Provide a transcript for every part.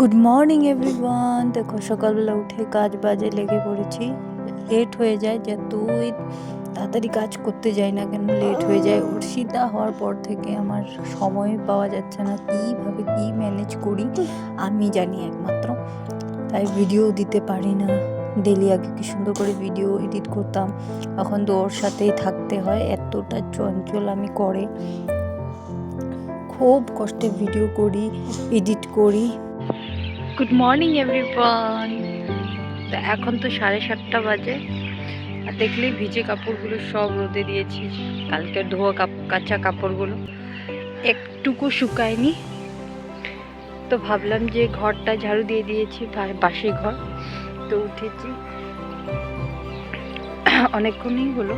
Good morning everyone দেখো, সকালবেলা উঠে কাজ বাজে লেগে পড়েছি। লেট হয়ে যায়, যে তুই তাড়াতাড়ি কাজ করতে যাই না কেন? লেট হয়ে যায়। অর্ষিতা হওয়ার পর থেকে আমার সময় পাওয়া যাচ্ছে না। কীভাবে কী ম্যানেজ করি, আমি জানি একমাত্র। তাই ভিডিও দিতে পারি না। ডেলি আগে কি সুন্দর করে ভিডিও এডিট করতাম। এখন তো ওর সাথেই থাকতে হয়। এতটা চঞ্চল আমি করে। খুব কষ্টে ভিডিও করি এডিট করি। গুড মর্নিং এভরিওয়ান তো এখন তো সাড়ে সাতটা বাজে। আর দেখলেই ভিজে কাপড়গুলো সব রোদে দিয়েছি। কালকে ধোয়া কাপ, কাঁচা কাপড়গুলো একটুকু শুকায়নি। তো ভাবলাম যে ঘরটা ঝাড়ু দিয়ে দিয়েছি বাসি ঘর। তো উঠেছি। অনেকক্ষণই হলো।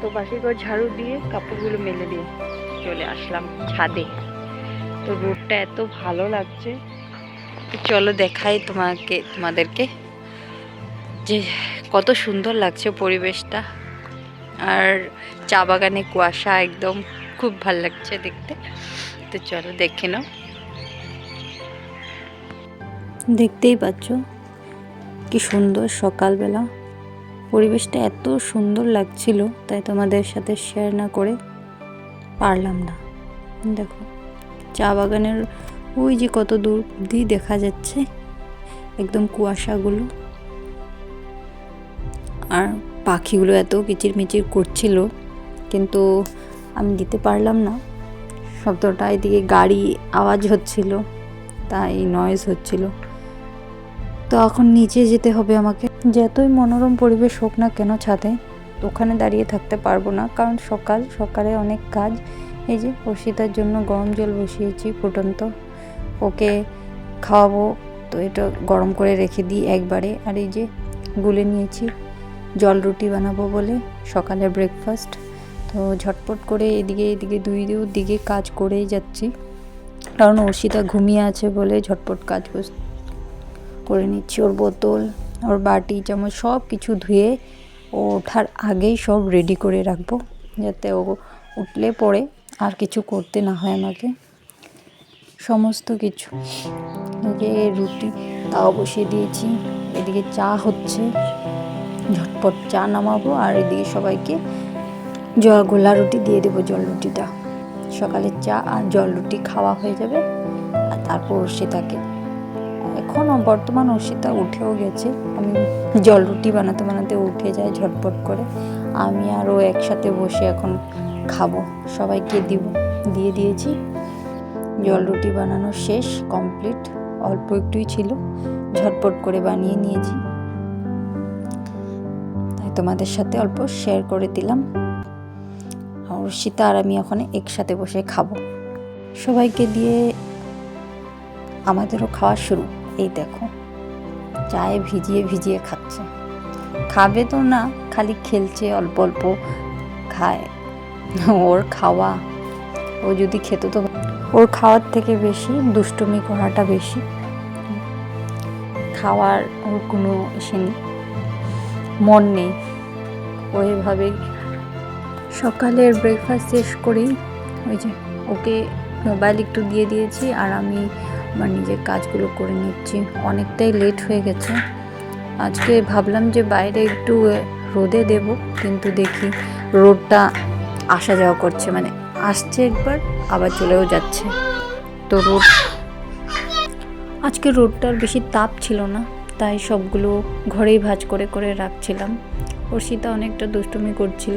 তো বাসি ঘর ঝাড়ু দিয়ে কাপড়গুলো মেলে দিয়ে চলে আসলাম ছাদে। তো রোডটা এত ভালো লাগছে। চলো দেখাই তোমাকে, তোমাদেরকে যে কত সুন্দর লাগছে পরিবেশটা। আর চা বাগানে কুয়াশা একদম খুব ভালো লাগছে দেখতে। তো চলো দেখে নাও। দেখতেই পাচ্ছ কি সুন্দর সকালবেলা। পরিবেশটা এত সুন্দর লাগছিল, তাই তোমাদের সাথে শেয়ার না করে পারলাম না। দেখো, চা বাগানের ওই যে কত দূর অব্দি দেখা যাচ্ছে, একদম কুয়াশাগুলো। আর পাখিগুলো এত কিচিরমিচির করছিল, কিন্তু আমি দিতে পারলাম না। শব্দটা এদিকে গাড়ি আওয়াজ হচ্ছিল, তাই নয়েজ হচ্ছিল। তো এখন নিচে যেতে হবে আমাকে। যতই মনোরম পরিবেশ হোক না কেন ছাদে, ওখানে দাঁড়িয়ে থাকতে পারব না, কারণ সকাল, সকালে অনেক কাজ। এই যে অর্ষিতার জন্য গরম জল বসিয়েছি ফুটন্ত। ওকে খাওয়াবো। তো এটা গরম করে রেখে দিই একবারে। আর এই যে গুলে নিয়েছি, জল রুটি বানাবো বলে সকালে ব্রেকফাস্ট তো ঝটপট করে এদিকে এদিকে দুই দিকে কাজ করেই যাচ্ছি। কারণ অর্ষিতা ঘুমিয়ে আছে বলে ঝটপট কাজ করে নিচ্ছি। ওর বোতল, ওর বাটি, চামচ সব কিছু ধুয়ে ও ওঠার আগেই সব রেডি করে রাখব। যাতে ও উঠলে পরে আর কিছু করতে না হয় আমাকে। সমস্ত কিছু। এদিকে রুটি তাও বসিয়ে দিয়েছি। এদিকে চা হচ্ছে। ঝটপট চা নামাবো আর এদিকে সবাইকে জল, গোলা রুটি দিয়ে দেবো জল রুটিটা। সকালে চা আর জল রুটি খাওয়া হয়ে যাবে আর তারপর অর্ষিতাকে। এখন বর্তমান অর্ষিতা উঠেও গেছে। আমি জল রুটি বানাতে বানাতে উঠে যায় ঝটপট করে। আমি আর ও একসাথে বসে এখন খাব। সবাইকে দিব, দিয়ে দিয়েছি। জল রুটি বানানো শেষ কমপ্লিট অল্প একটুই ছিল। ঝটপট করে বানিয়ে নিয়েছি। তাই তোমাদের সাথে অল্প শেয়ার করে দিলাম। আর সীতা আর আমি ওখানে একসাথে বসে খাব। সবাইকে দিয়ে আমাদেরও খাওয়া শুরু। এই দেখো, চায়ে ভিজিয়ে ভিজিয়ে খাচ্ছে। খাবে তো না, খালি খেলছে, অল্প অল্প খায়। ওর খাওয়া, ও যদি খেত তো ওর খাওয়ার থেকে বেশি, দুষ্টুমি করাটা বেশি। খাওয়ার ওর কোনো ইসে নেই, মন নেই। ওইভাবেই সকালের ব্রেকফাস্ট শেষ করেই ওই যে ওকে মোবাইল একটু দিয়ে দিয়েছি আর আমি আমার নিজের কাজগুলো করে নিচ্ছি। অনেকটাই লেট হয়ে গেছে। আজকে ভাবলাম যে বাইরে একটু রোদে দেব, কিন্তু দেখি রোদটা আসা যাওয়া করছে মানে আসছে একবার, আবার চলেও যাচ্ছে। তো রোদ আজকে রোদটার বেশি তাপ ছিল না, তাই সবগুলো ঘরেই ভাজ করে করে রাখছিলাম। অর্ষিতা অনেকটা দুষ্টুমি করছিল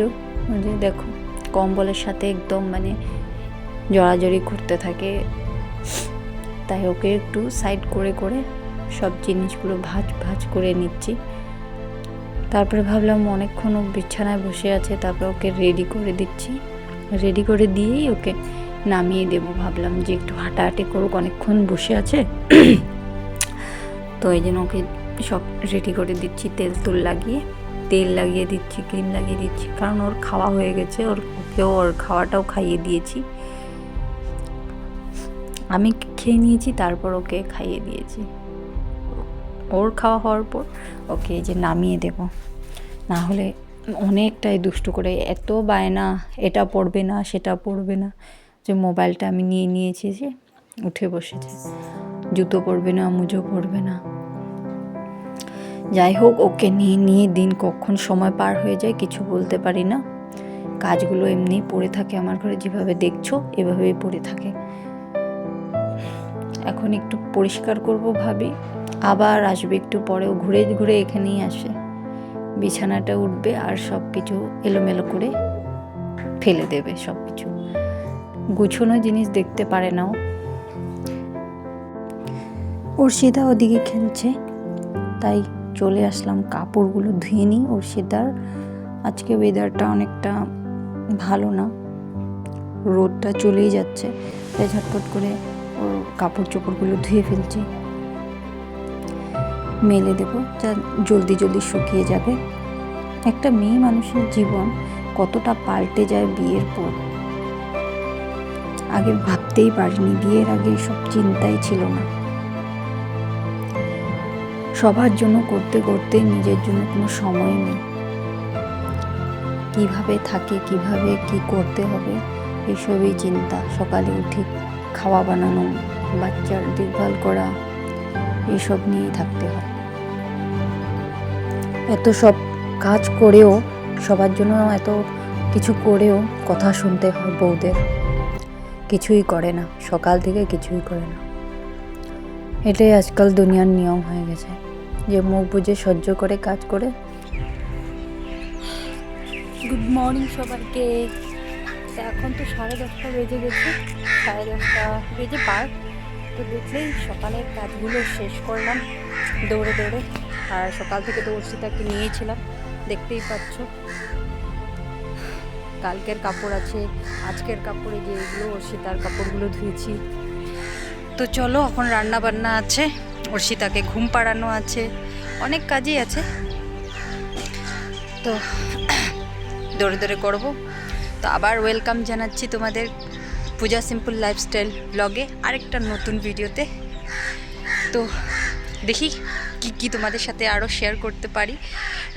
যে দেখো, কম্বলের সাথে একদম মানে জড়াজড়ি করতে থাকে। তাই ওকে একটু সাইড করে করে সব জিনিসগুলো ভাজ ভাজ করে নিচ্ছি। তারপরে ভাবলাম অনেকক্ষণ বিছানায় বসে আছে, তারপরে ওকে রেডি করে দিচ্ছি। রেডি করে দিয়েই ওকে নামিয়ে দেবো। ভাবলাম যে একটু হাঁটাহাঁটি করুক, অনেকক্ষণ বসে আছে। তো এই জন্য ওকে সব রেডি করে দিচ্ছি, তেল তুল লাগিয়ে। তেল লাগিয়ে দিচ্ছি, ক্রিম লাগিয়ে দিচ্ছি, কারণ ওর খাওয়া হয়ে গেছে, ওর ওকেও, ওর খাওয়াটাও খাইয়ে দিয়েছি। আমি খেয়ে নিয়েছি, তারপর ওকে খাইয়ে দিয়েছি। ওর খাওয়া হওয়ার পর ওকে যে নামিয়ে দেব। না হলে অনেকটাই দুষ্টু করে, এত বায়না, এটা পড়বে না, সেটা পড়বে না, যে মোবাইলটা আমি নিয়ে নিয়েছি যে উঠে বসেছে। জুতো পরবে না, মুজো পরবে না। যাই হোক, ওকে নিয়ে নিয়ে দিন কখন সময় পার হয়ে যায়, কিছু বলতে পারি না। কাজগুলো এমনি পড়ে থাকে আমার ঘরে, যেভাবে দেখছ, এভাবেই পড়ে থাকে। এখন একটু পরিষ্কার করব ভাবি, আবার আসবে একটু পরেও, ঘুরে ঘুরে এখানেই আসে। বিছানাটা উঠবে আর সব কিছু এলোমেলো করে ফেলে দেবে সব কিছু। গুছোনো জিনিস দেখতে পারে না ও। অর্ষিতা ওদিকে খেলছে, তাই চলে আসলাম, কাপড়গুলো ধুয়ে নিই। অর্ষিতার আজকে ওয়েদারটা অনেকটা ভালো না। রোদটা চলেই যাচ্ছে, তাই ঝটপট করে ওর কাপড় চোপড়গুলো ধুয়ে ফেলছি। মেলে দেবো, যা জলদি জলদি শুকিয়ে যাবে। একটা মেয়ে মানুষের জীবন কতটা পাল্টে যায় বিয়ের পর। আগে ভাবতেই পারিনি, বিয়ের আগে সব চিন্তাই ছিল না। সবার জন্য করতে করতে নিজের জন্য কোনো সময় নেই। কীভাবে থাকে, কীভাবে কি করতে হবে, এসবই চিন্তা। সকালে উঠে খাওয়া বানানো, বাচ্চার দেখভাল করা এইসব নিয়েই থাকতে হয়। এত সব কাজ করেও, সবার জন্য এত কিছু করেও কথা শুনতে হয় বউদের। কিছুই করে না, সকাল থেকে কিছুই করে না। এটাই আজকাল দুনিয়ার নিয়ম হয়ে গেছে, যে মুখ বুঝে সহ্য করে কাজ করে। গুড মর্নিং সবাইকে। এখন তো সাড়ে দশটা বেজে গেছে, সাড়ে দশটা বেজে পার তো দেখলেই সকালের কাজগুলো শেষ করলাম। দৌড়ে দৌড়ে, আর সকাল থেকে তো অর্ষিতাকে নিয়েছিলাম, দেখতেই পাচ্ছ। কালকের কাপড় আছে, আজকের কাপড়ে যে এগুলো, অর্ষিতার কাপড়গুলো ধুয়েছি। তো চলো, এখন রান্না বান্না আছে, অর্ষিতাকে ঘুম পাড়ানো আছে, অনেক কাজই আছে। তো দৌড়ে দৌড়ে করব। তো আবার ওয়েলকাম জানাচ্ছি তোমাদের। পূজা সিম্পল লাইফস্টাইল ব্লগে আরেকটা নতুন ভিডিওতে। তো দেখি কি কি তোমাদের সাথে আরও শেয়ার করতে পারি।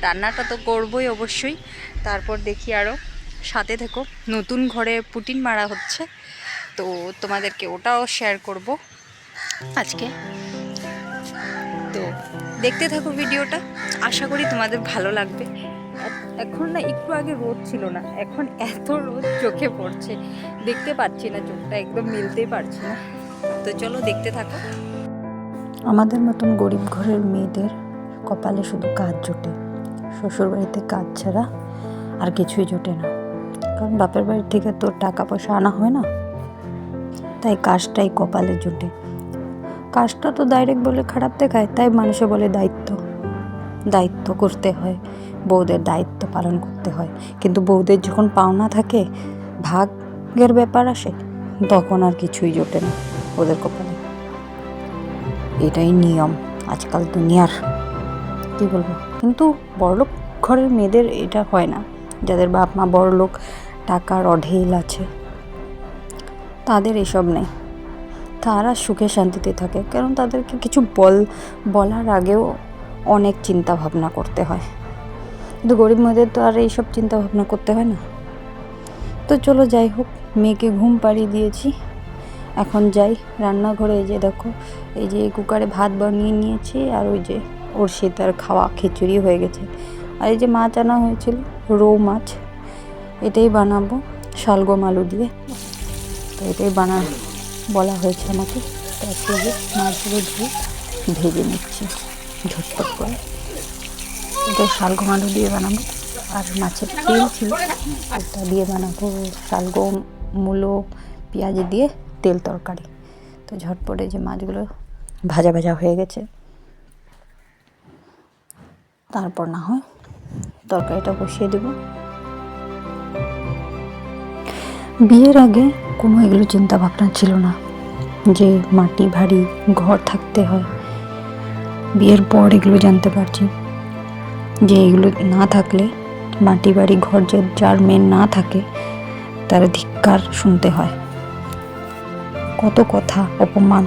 রান্নাটা তো করবই অবশ্যই। তারপর দেখি আরও সাথে থেকো, নতুন ঘরে পুটিন মারা হচ্ছে। তো তোমাদেরকে ওটাও শেয়ার করব আজকে। তো দেখতে থাকো ভিডিওটা। আশা করি তোমাদের ভালো লাগবে। এখন না একটু আগে রোদ ছিল না, এখন এত রোদ চোখে পড়ছে, দেখতে পাচ্ছি না, চোখটা একদম মিলতেই পারছি না। তো চলো দেখতে থাকো। আমাদের মতন গরিব ঘরের মেয়েদের কপালে শুধু কাজ জোটে, শ্বশুরবাড়িতে কাজ ছাড়া আর কিছুই জোটে না। কারণ বাপের বাড়ি থেকে তো টাকা পয়সা আনা হয় না, তাই কাজটাই কপালে জোটে। কাজটা তো ডাইরেক্ট বলে খারাপ দেখায়, তাই মানুষে বলে দায়িত্ব। দায়িত্ব করতে হয়। বউদের দায়িত্ব পালন করতে হয়। কিন্তু বউদের যখন পাওনা থাকে ভাগের ব্যাপার আসে, তখন আর কিছুই জোটে না ওদের কপালে। এটাই নিয়ম আজকাল দুনিয়ার। কী বলব? কিন্তু বড়লোক ঘরের মেয়েদের এটা হয় না। যাদের বাপ মা বড়লোক, টাকার অঢেল আছে, তাদের এসব নেই। তারা সুখে শান্তিতে থাকে, কারণ তাদেরকে কিছু বল, বলার আগেও অনেক চিন্তা ভাবনা করতে হয়। কিন্তু গরিব মেয়েদের তো আর এইসব চিন্তা ভাবনা করতে হয় না। তো চলো যাই হোক, মেয়েকে ঘুম পাড়িয়ে দিয়েছি। এখন যাই রান্নাঘরে, এই যে দেখো, এই যে কুকারে ভাত বানিয়ে নিয়েছি আর ওই যে ওর শীতার খাওয়া খিচুড়ি হয়ে গেছে। আর এই যে মাছ আনা হয়েছিল, রৌ মাছ, এটাই বানাবো, শালগম আলু দিয়ে। তো এটাই বানা, বলা হয়েছে আমাকে। তো আজকে মাছগুলো ধুয়ে ভেজে নিচ্ছি ঝটপট করে। এটা শালগম আলু দিয়ে বানাবো। আর মাছের তেল ছিল, ওটা দিয়ে বানাবো। শালগম মূলো, পেঁয়াজ দিয়ে তেল তরকারি। তো ঝটপটে যে মাছগুলো ভাজা ভাজা হয়ে গেছে। তারপর না হয় তরকারিটা বসিয়ে দেবো। বিয়ের আগে কোনো এগুলো চিন্তা ভাবনা ছিল না যে মাটি ভারী ঘর থাকতে হয়। বিয়ের পর এগুলো জানতে পারছি। যে এগুলো না থাকলে মাটি বাড়ি ঘর যার মেন না থাকে, তার ধিক্কার শুনতে হয়। কত কথা, অপমান।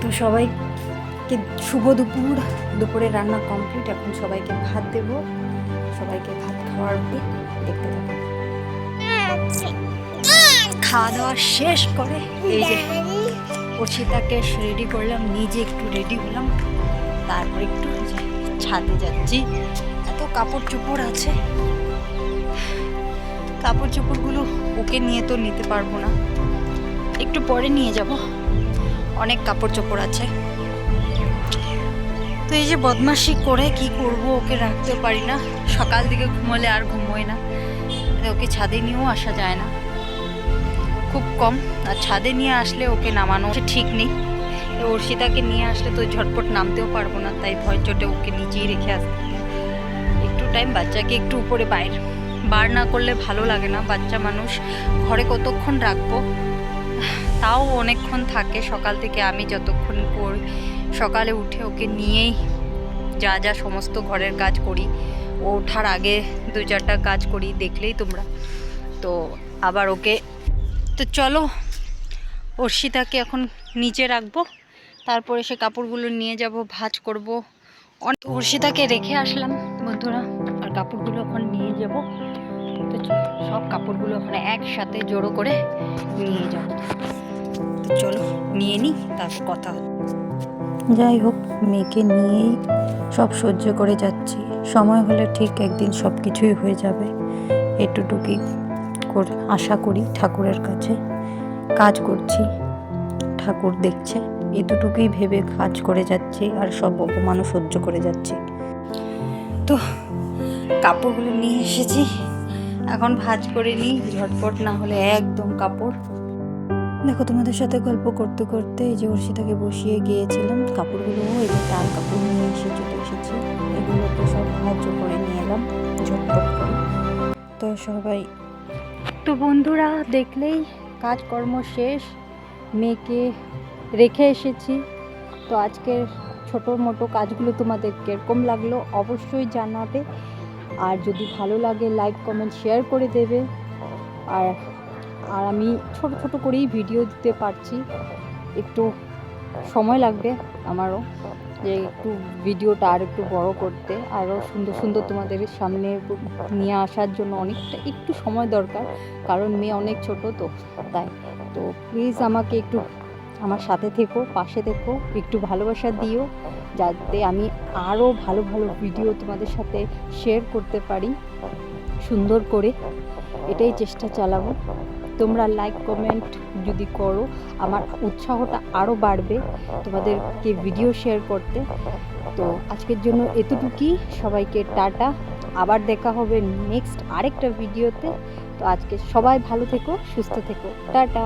তো সবাইকে শুভ দুপুর। দুপুরে রান্না কমপ্লিট এখন সবাইকে ভাত দেব। সবাইকে ভাত খাওয়ার দেখতে থাকো। খাওয়া দাওয়া শেষ করে এই যে অর্ষিতাকে রেডি করলাম, নিজে একটু রেডি হলাম, তারপর একটু ছাদে যাচ্ছি। এত কাপড় চোপড় আছে। কাপড় চোপড়গুলো ওকে নিয়ে তো নিতে পারব না। একটু পরে নিয়ে যাব। অনেক কাপড় চোপড় আছে। তো এই যে বদমাশি করে কি করব ওকে রাখতে পারি না। সকাল দিকে ঘুমোলে আর ঘুমোয় না। ওকে ছাদে নিয়েও আসা যায় না। খুব কম। আর ছাদে নিয়ে আসলে ওকে নামানো ঠিক নেই। অর্ষিতাকে নিয়ে আসলে তো ঝটপট নামতেও পারব না, তাই ভয় চোটে ওকে নিচেই রেখে আসতে একটু টাইম বাচ্চাকে একটু উপরে বাইর। বার না করলে ভালো লাগে না, বাচ্চা মানুষ। ঘরে কতক্ষণ রাখব? তাও অনেকক্ষণ থাকে, সকাল থেকে আমি যতক্ষণ করি সকালে উঠে ওকে নিয়েই যা যা সমস্ত ঘরের কাজ করি, ও ওঠার আগে দু চারটা কাজ করি, দেখলেই তোমরা। তো আবার ওকে তো চলো, অর্ষিতাকে এখন নিচে রাখব। তারপরে সে কাপড়গুলো নিয়ে যাব, ভাজ করব। অনেক অর্ষিতাকে রেখে আসলাম বন্ধুরা, আর কাপড়গুলো এখন নিয়ে যাব। সব কাপড়গুলো ওখানে একসাথে জড়ো করে নিয়ে যাব। চলো, নিয়ে নিই তারপর কথা যাই হোক, মেয়েকে নিয়েই সব সহ্য করে যাচ্ছি। সময় হলে ঠিক একদিন সব কিছুই হয়ে যাবে। এটুটুকি আশা করি ঠাকুরের কাছে কাজ করছি। ঠাকুর দেখছে। এতটুকুই ভেবে কাজ করে যাচ্ছি আর সব অপমানও সহ্য করে যাচ্ছি। তো কাপড়গুলো নিয়ে এসেছি। এখন ভাজ করে নিই ঝটপট না হলে একদম কাপড়। দেখো তোমাদের সাথে গল্প করতে করতে এই যে অর্ষিতাকে বসিয়ে গিয়েছিলাম কাপড়গুলো যে টাল কাপড় নিয়ে এসে চলে এসেছি। এগুলোকে সব সাহায্য করে নিয়ে এলাম ঝটপট করে। তো সবাই তো বন্ধুরা দেখলেই কাজকর্ম শেষ। মেয়েকে রেখে এসেছি। তো আজকের ছোটো মোটো কাজগুলো তোমাদের কীরকম লাগল অবশ্যই জানাবে। আর যদি ভালো লাগে লাইক কমেন্ট শেয়ার করে দেবে। আর আর আমি ছোট ছোট করেই ভিডিও দিতে পারছি। একটু সময় লাগবে আমারও যে একটু ভিডিওটা আর একটু বড় করতে। আরও সুন্দর সুন্দর তোমাদের সামনে নিয়ে আসার জন্য অনেকটা একটু সময় দরকার। কারণ মেয়ে অনেক ছোট তো, তাই। তো প্লিজ আমাকে একটু আমার সাথে থেকো, পাশে থেকো, একটু ভালোবাসা দিও, যাতে আমি আরও ভালো ভালো ভিডিও তোমাদের সাথে শেয়ার করতে পারি, সুন্দর করে। এটাই চেষ্টা চালাবো। তোমরা লাইক কমেন্ট যদি করো, আমার উৎসাহটা আরও বাড়বে তোমাদেরকে ভিডিও শেয়ার করতে। তো আজকের জন্য এতটুকুই। সবাইকে টাটা। আবার দেখা হবে নেক্সট আরেকটা ভিডিওতে তো আজকে সবাই ভালো থেকো, সুস্থ থেকো। টাটা।